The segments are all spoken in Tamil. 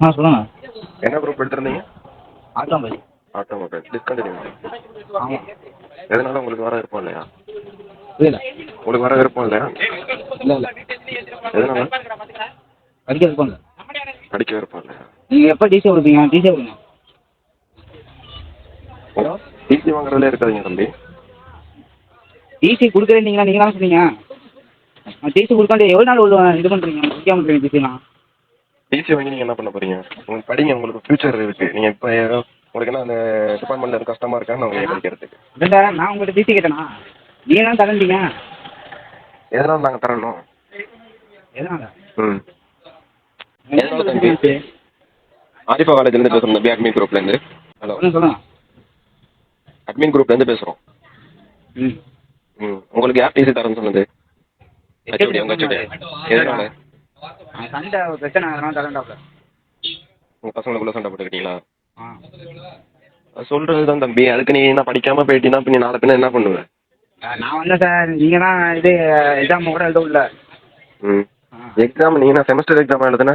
ஆ சொல்லுங்க. என்ன குரூப் எடுத்திருந்தீங்க? ஆட்டோமொபைல் ஆட்டோமொபைல் டிஸ்கண்டினியூ ஆமாம் எதனால உங்களுக்கு வர விருப்பம் இல்லையா? புரியல. உங்களுக்கு வர விருப்பம் இல்லையா? இல்லை இல்லை. எதனால? படிக்க விருப்பம் இல்லை. படிக்க விருப்பம் இல்லையா? நீங்கள் எப்போ டிசி கொடுப்பீங்க? டிசி கொடுங்க. டிசி வாங்குறதுல இருக்காதீங்க தம்பி. டிசி கொடுக்குறேன்னீங்களா நீங்கள் தான் சொன்னீங்க. டிசி கொடுக்காண்டு எவ்வளோ நாள் இது பண்ணுறீங்க முடிக்காம பண்ணுறீங்க டிசிலாம் டிசி வாங்கி நீங்கள் என்ன பண்ண போறீங்க? உங்களுக்கு படிங்க உங்களுக்கு ஃபியூச்சர் இருக்கு. நீங்கள் இப்போ உங்களுக்கு என்ன அந்த டிபார்ட்மெண்ட்ல இருக்க கஷ்டமா இருக்கான்னு அவங்க படிக்கிறதுக்கு இல்லைடா நான் உங்கள்கிட்ட டிசி கேட்டேனா? நீங்கள் தான் தரண்டீங்க எதனால நாங்கள் தரணும்? எதனால? ம். எதனால தம்பி ஆரிஃபா காலேஜ்லேருந்து பேசுகிறோம் தம்பி அட்மின் குரூப்லேருந்து ஹலோ சொல்லுங்க அட்மின் குரூப்லேருந்து பேசுகிறோம் ம். ம். உங்களுக்கு யார் டிசி தரேன்னு சொன்னது? ஹெச்ஓடி உங்கள் ஹெச்ஓடி எதனால? சண்டை பிரச்சனை அதனால தரண்டாப்ல உங்கள் பசங்களுக்குள்ள சண்டை போட்டுக்கிட்டீங்களா? ஆ. சொல்கிறது தான் தம்பி. அதுக்கு நீ என்ன படிக்காமல் போயிட்டீங்கன்னா இப்போ நீ நாளை பின்ன என்ன பண்ணுவேன்? நான் வந்தேன் சார் நீங்கள் தான் இது எக்ஸாம் கூட எழுத விடல ம். எக்ஸாம் நீ என்ன செமஸ்டர் எக்ஸாம் எழுதுன?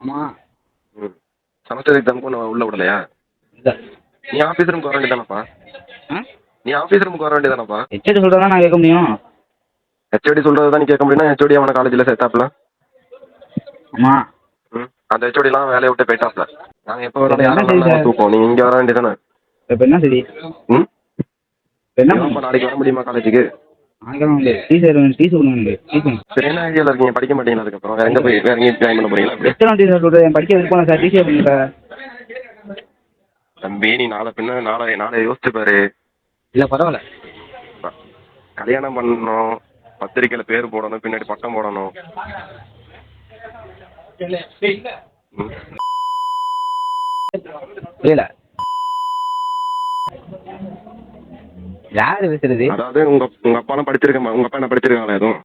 ஆமாம் ம். செமஸ்டர் எக்ஸாமுக்கு ஒன்று உள்ள விடலையா? இல்லை. நீ ஆஃபீஸ் ரூமுக்கு வர வேண்டியதானப்பா? ஆ? நீ ஆஃபீஸ் ரூமுக்கு வர வேண்டியதானப்பா? ஹெச்ஓடி சொல்கிறதா நான் கேட்க முடியும்? ஹெச்ஓடி சொல்கிறது தான் நீ கேட்க முடியும்னா ஹெச்ஓடி அவனை காலேஜில் சேர்த்தாப்புல. ஆமாம் ம் அந்த ஹெச்ஓடிலாம் வேலையை விட்டு போயிட்டாப்ல நாங்கள் எப்போ வேணாலும் செய்ய? வேணாலும் நீங்கள் இங்கே வர வேண்டியதானே இப்போ என்ன சரி ம்? என்ன நாளைக்கு வர முடியுமா காலேஜுக்கு? என்ன ஐடியாவில் இருக்கீங்க? படிக்க மாட்டீங்களா அதுக்கப்புறம்? வேற எங்கே போய் வேற எங்கேயும் ஜாயின் பண்ண போறீங்களா எத்தனை சொல்கிறேன் படிக்க விருப்பம் சார். தம்பி நீ நாளை பின்ன நாளை நாளை யோசிச்சு பாரு. இல்லை பரவாயில்ல. கல்யாணம் பண்ணணும். பத்திரிக்கையில் பேர் போடணும். பின்னாடி பட்டம் போடணும். யார் பேசுறது? அதாவது உங்க உங்க அப்பாலாம் படிச்சிருக்க உங்க அப்பா என்ன படிச்சிருக்காங்களா எதுவும்?